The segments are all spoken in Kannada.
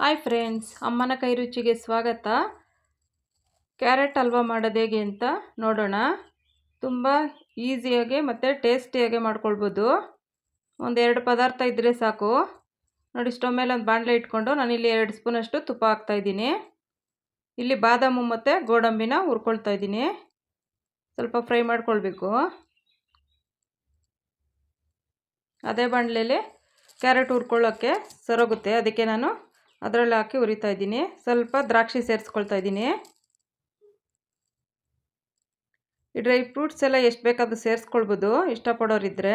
ಹಾಯ್ ಫ್ರೆಂಡ್ಸ್, ಅಮ್ಮನ ಕೈ ರುಚಿಗೆ ಸ್ವಾಗತ. ಕ್ಯಾರೆಟ್ ಹಲ್ವಾ ಮಾಡೋದು ಹೇಗೆ ಅಂತ ನೋಡೋಣ. ತುಂಬ ಈಸಿಯಾಗಿ ಮತ್ತು ಟೇಸ್ಟಿಯಾಗಿ ಮಾಡ್ಕೊಳ್ಬೋದು. ಒಂದೆರಡು ಪದಾರ್ಥ ಇದ್ದರೆ ಸಾಕು. ನೋಡಿ ಸ್ಟವ್ ಮೇಲೆ ಒಂದು ಬಾಣಲೆ ಇಟ್ಕೊಂಡು ನಾನಿಲ್ಲಿ ಎರಡು ಸ್ಪೂನಷ್ಟು ತುಪ್ಪ ಹಾಕ್ತಾಯಿದ್ದೀನಿ ಇಲ್ಲಿ ಬಾದಾಮು ಮತ್ತು ಗೋಡಂಬಿನ ಹುರ್ಕೊಳ್ತಾ ಇದ್ದೀನಿ. ಸ್ವಲ್ಪ ಫ್ರೈ ಮಾಡ್ಕೊಳ್ಬೇಕು. ಅದೇ ಬಾಣಲೆಯಲ್ಲಿ ಕ್ಯಾರೆಟ್ ಹುರ್ಕೊಳ್ಳೋಕ್ಕೆ ಸರೋಗುತ್ತೆ. ಅದಕ್ಕೆ ನಾನು ಅದರಲ್ಲಿ ಹಾಕಿ ಉರಿತಾ ಇದ್ದೀನಿ. ಸ್ವಲ್ಪ ದ್ರಾಕ್ಷಿ ಸೇರಿಸ್ಕೊಳ್ತಾ ಇದ್ದೀನಿ. ಈ ಡ್ರೈ ಫ್ರೂಟ್ಸ್ ಎಲ್ಲ ಎಷ್ಟು ಬೇಕಾದರೂ ಸೇರಿಸ್ಕೊಳ್ಬೋದು ಇಷ್ಟಪಡೋರಿದ್ದರೆ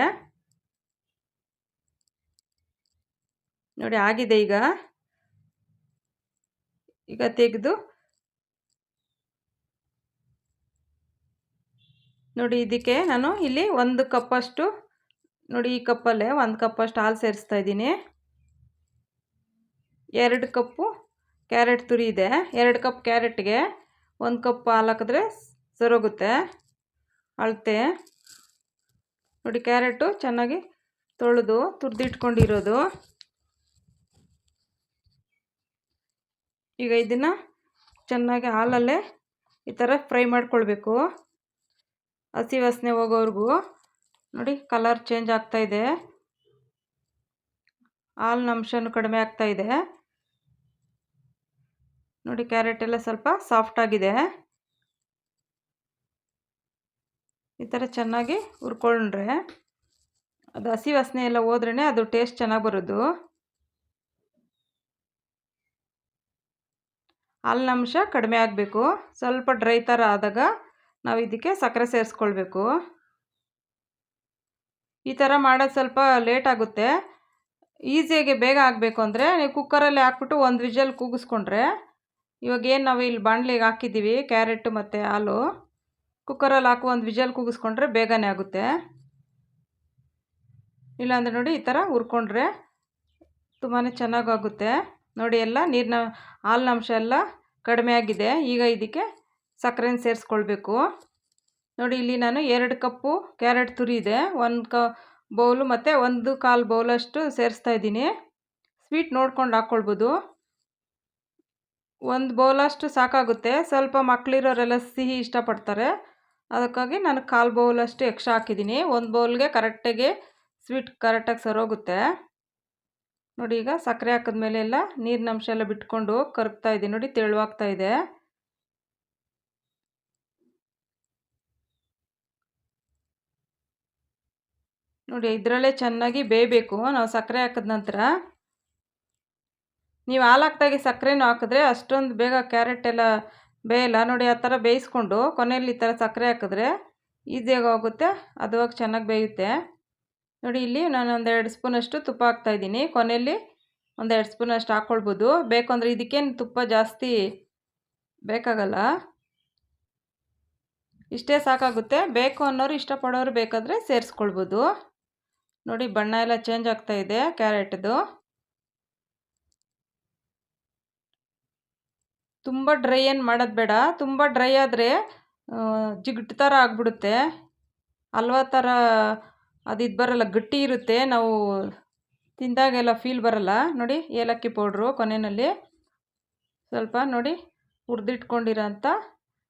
ನೋಡಿ ಆಗಿದೆ ಈಗ. ಈಗ ತೆಗೆದು ನೋಡಿ ಇದಕ್ಕೆ ನಾನು ಇಲ್ಲಿ ಒಂದು ಕಪ್ಪಷ್ಟು, ನೋಡಿ ಈ ಕಪ್ಪಲ್ಲೇ ಒಂದು ಕಪ್ಪಷ್ಟು ಹಾಲು ಸೇರಿಸ್ತಾ ಇದ್ದೀನಿ. ಎರಡು ಕಪ್ಪು ಕ್ಯಾರೆಟ್ ತುರಿ ಇದೆ. ಎರಡು ಕಪ್ ಕ್ಯಾರೆಟ್ಗೆ ಒಂದು ಕಪ್ ಹಾಲು ಹಾಕಿದ್ರೆ ಸರೋಗುತ್ತೆ. ಅಳತೆ. ನೋಡಿ, ಕ್ಯಾರೆಟು ಚೆನ್ನಾಗಿ ತೊಳೆದು ತುರಿದಿಟ್ಕೊಂಡಿರೋದು. ಈಗ ಇದನ್ನು ಚೆನ್ನಾಗಿ ಹಾಲಲ್ಲೇ ಈ ಥರ ಫ್ರೈ ಮಾಡ್ಕೊಳ್ಬೇಕು. ಹಸಿ ವಾಸನೆ ಹೋಗೋವ್ರಿಗೂ. ನೋಡಿ, ಕಲರ್ ಚೇಂಜ್ ಆಗ್ತಾಯಿದೆ ಹಾಲಿನ ಅಂಶನೂ ಕಡಿಮೆ ಆಗ್ತಾಯಿದೆ ನೋಡಿ, ಕ್ಯಾರೆಟ್ ಎಲ್ಲ ಸ್ವಲ್ಪ ಸಾಫ್ಟ್ ಆಗಿದೆ. ಈ ಥರ ಚೆನ್ನಾಗಿ ಹುರ್ಕೊಂಡ್ರೆ, ಅದು ಹಸಿ ವಾಸನೆ ಎಲ್ಲ ಹೋದ್ರೇ ಅದು ಟೇಸ್ಟ್ ಚೆನ್ನಾಗಿ ಬರೋದು. ಹಾಲಿನ ಅಂಶ ಕಡಿಮೆ ಆಗಬೇಕು. ಸ್ವಲ್ಪ ಡ್ರೈ ಥರ ಆದಾಗ ನಾವು ಇದಕ್ಕೆ ಸಕ್ಕರೆ ಸೇರಿಸ್ಕೊಳ್ಬೇಕು. ಈ ಥರ ಮಾಡೋದು ಸ್ವಲ್ಪ ಲೇಟ್ ಆಗುತ್ತೆ. ಈಸಿಯಾಗಿ ಬೇಗ ಆಗಬೇಕು ಅಂದರೆ ನೀವು ಕುಕ್ಕರಲ್ಲಿ ಹಾಕ್ಬಿಟ್ಟು ಒಂದು ವಿಜಲ್ ಕೂಗಿಸ್ಕೊಂಡ್ರೆ ಇವಾಗ ಏನು ನಾವು ಇಲ್ಲಿ ಬಾಣಲಿಗೆ ಹಾಕಿದ್ದೀವಿ ಕ್ಯಾರೆಟ್ ಮತ್ತು ಹಾಲು. ಕುಕ್ಕರಲ್ಲಿ ಹಾಕುವ ಒಂದು ವಿಜಲ್ ಕೂಗಿಸ್ಕೊಂಡ್ರೆ ಬೇಗನೆ ಆಗುತ್ತೆ. ಇಲ್ಲಾಂದರೆ ನೋಡಿ ಈ ಥರ ಹುರ್ಕೊಂಡ್ರೆ ತುಂಬಾ ಚೆನ್ನಾಗಾಗುತ್ತೆ. ನೋಡಿ ಎಲ್ಲ ನೀರಿನ, ಹಾಲಿನ ಅಂಶ ಎಲ್ಲ ಕಡಿಮೆ ಆಗಿದೆ. ಈಗ ಇದಕ್ಕೆ ಸಕ್ಕರೆನ ಸೇರಿಸ್ಕೊಳ್ಬೇಕು. ನೋಡಿ ಇಲ್ಲಿ ನಾನು ಎರಡು ಕಪ್ಪು ಕ್ಯಾರೆಟ್ ತುರಿ ಇದೆ. ಒಂದು ಕ, ಬೌಲು ಮತ್ತು ಒಂದು ಕಾಲು ಬೌಲಷ್ಟು ಸೇರಿಸ್ತಾ ಇದ್ದೀನಿ. ಸ್ವೀಟ್ ನೋಡ್ಕೊಂಡು ಹಾಕ್ಕೊಳ್ಬೋದು ಒಂದು ಬೌಲಷ್ಟು ಸಾಕಾಗುತ್ತೆ. ಸ್ವಲ್ಪ ಮಕ್ಕಳಿರೋರೆಲ್ಲ ಸಿಹಿ ಇಷ್ಟಪಡ್ತಾರೆ. ಅದಕ್ಕಾಗಿ ನಾನು ಕಾಲು ಬೌಲಷ್ಟು ಎಕ್ಸ್ಟ್ರಾ ಹಾಕಿದ್ದೀನಿ. ಒಂದು ಬೌಲ್ಗೆ ಕರೆಕ್ಟಾಗಿ ಸ್ವೀಟ್ ಕರೆಕ್ಟಾಗಿ ಸರೋಗುತ್ತೆ. ನೋಡಿ ಈಗ ಸಕ್ಕರೆ ಹಾಕಿದ್ಮೇಲೆ ಎಲ್ಲ ನೀರಿನ ಅಂಶ ಎಲ್ಲ ಬಿಟ್ಕೊಂಡು ಕರಗ್ತಾ ಇದೆ. ನೋಡಿ ತೆಳುವಾಗ್ತಾ ಇದೆ. ನೋಡಿ ಇದರಲ್ಲೇ ಚೆನ್ನಾಗಿ ಬೇಯಬೇಕು. ನಾವು ಸಕ್ಕರೆ ಹಾಕಿದ ನಂತರ. ನೀವು ಹಾಲು ಹಾಕ್ದಾಗೆ ಸಕ್ಕರೆನೂ ಹಾಕಿದ್ರೆ ಅಷ್ಟೊಂದು ಬೇಗ ಕ್ಯಾರೆಟ್ ಎಲ್ಲ ಬೇಯಲ್ಲ. ನೋಡಿ, ಆ ಥರ ಬೇಯಿಸ್ಕೊಂಡು ಕೊನೆಯಲ್ಲಿ ಈ ಥರ ಸಕ್ಕರೆ ಹಾಕಿದ್ರೆ ಈಸಿಯಾಗಿ ಹೋಗುತ್ತೆ. ಅದು ಚೆನ್ನಾಗಿ ಬೇಯುತ್ತೆ. ನೋಡಿ, ಇಲ್ಲಿ ನಾನು ಒಂದೆರಡು ಸ್ಪೂನಷ್ಟು ತುಪ್ಪ ಹಾಕ್ತಾಯಿದ್ದೀನಿ ಕೊನೆಯಲ್ಲಿ ಒಂದೆರಡು ಸ್ಪೂನಷ್ಟು ಹಾಕ್ಕೊಳ್ಬೋದು ಬೇಕು ಅಂದರೆ ಇದಕ್ಕೇನು ತುಪ್ಪ ಜಾಸ್ತಿ ಬೇಕಾಗಲ್ಲ. ಇಷ್ಟೇ ಸಾಕಾಗುತ್ತೆ. ಬೇಕು ಅನ್ನೋರು ಇಷ್ಟಪಡೋರು ಬೇಕಾದರೆ ಸೇರಿಸ್ಕೊಳ್ಬೋದು. ನೋಡಿ, ಬಣ್ಣ ಎಲ್ಲ ಚೇಂಜ್ ಆಗ್ತಾ ಇದೆ ಕ್ಯಾರೆಟ್ದು. ತುಂಬ ಡ್ರೈ ಏನು ಮಾಡೋದು ಬೇಡ. ತುಂಬ ಡ್ರೈ ಆದರೆ ಜಿಗುಟು ಥರ ಆಗಿಬಿಡುತ್ತೆ. ಹಲ್ವಾ ಥರ ಅದು ಇದು ಬರೋಲ್ಲ, ಗಟ್ಟಿ ಇರುತ್ತೆ. ನಾವು ತಿಂದಾಗೆಲ್ಲ ಫೀಲ್ ಬರೋಲ್ಲ. ನೋಡಿ, ಏಲಕ್ಕಿ ಪೌಡ್ರು ಕೊನೆಯಲ್ಲಿ. ಸ್ವಲ್ಪ ನೋಡಿ ಹುರಿದಿಟ್ಕೊಂಡಿರೋಂಥ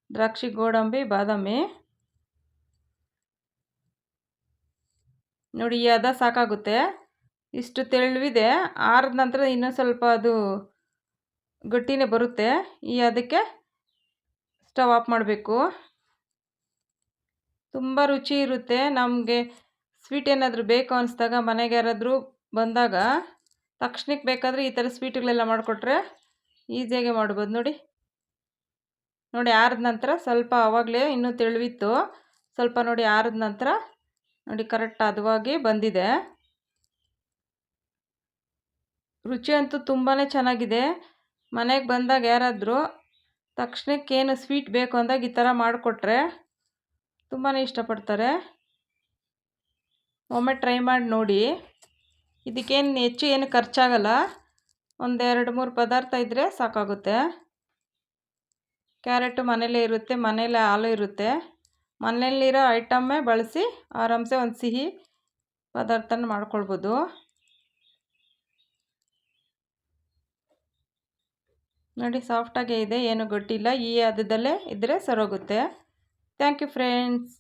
ದ್ರಾಕ್ಷಿ, ಗೋಡಂಬಿ, ಬಾದಾಮಿ. ನೋಡಿ, ಈ ಅದ ಸಾಕಾಗುತ್ತೆ. ಇಷ್ಟು ತೆಳುವಿದೆ. ಆರಿದ ನಂತರ ಇನ್ನೂ ಸ್ವಲ್ಪ ಅದು ಗಟ್ಟಿನೇ ಬರುತ್ತೆ. ಈ ಅದಕ್ಕೆ ಸ್ಟವ್ ಆಫ್ ಮಾಡಬೇಕು. ತುಂಬ ರುಚಿ ಇರುತ್ತೆ. ನಮಗೆ ಸ್ವೀಟ್ ಏನಾದರೂ ಬೇಕು ಅನಿಸ್ದಾಗ ಮನೆಗೆ ಯಾರಾದರೂ ಬಂದಾಗ ತಕ್ಷಣಕ್ಕೆ ಬೇಕಾದರೆ ಈ ಥರ ಸ್ವೀಟ್ಗಳೆಲ್ಲ ಮಾಡಿಕೊಟ್ರೆ ಈಸಿಯಾಗಿ ಮಾಡ್ಬೋದು. ನೋಡಿ. ನೋಡಿ ಆರಿದ ನಂತರ ಸ್ವಲ್ಪ ಆವಾಗಲೇ ಇನ್ನೂ ತೆಳುವಿತ್ತು. ಸ್ವಲ್ಪ ನೋಡಿ ಆರಿದ ನಂತರ ನೋಡಿ ಕರೆಕ್ಟ್ ಹದವಾಗಿ ಬಂದಿದೆ. ರುಚಿ ಅಂತೂ ತುಂಬಾ ಚೆನ್ನಾಗಿದೆ. ಮನೆಗೆ ಬಂದಾಗ ಯಾರಾದರೂ ತಕ್ಷಣಕ್ಕೇನು ಸ್ವೀಟ್ ಬೇಕು ಅಂದಾಗ ಈ ಥರ ಮಾಡಿಕೊಟ್ರೆ ತುಂಬಾ ಇಷ್ಟಪಡ್ತಾರೆ. ಒಮ್ಮೆ ಟ್ರೈ ಮಾಡಿ ನೋಡಿ. ಇದಕ್ಕೇನು ಹೆಚ್ಚು ಏನು ಖರ್ಚಾಗಲ್ಲ. ಒಂದೆರಡು ಮೂರು ಪದಾರ್ಥ ಇದ್ದರೆ ಸಾಕಾಗುತ್ತೆ. ಕ್ಯಾರೆಟು ಮನೇಲೇ ಇರುತ್ತೆ, ಮನೇಲೇ ಹಾಲು ಇರುತ್ತೆ. ಮನೆಯಲ್ಲಿರೋ ಐಟಮ್ಮೇ ಬಳಸಿ ಆರಾಮ್ಸೆ ಒಂದು ಸಿಹಿ ಪದಾರ್ಥನ ಮಾಡ್ಕೊಳ್ಬೋದು. ನೋಡಿ ಸಾಫ್ಟಾಗೇ ಇದೆ ಏನು ಗಟ್ಟಿಲ್ಲ ಈ ಹದದಲ್ಲೇ ಇದ್ದರೆ ಸರೋಗುತ್ತೆ. Thank you friends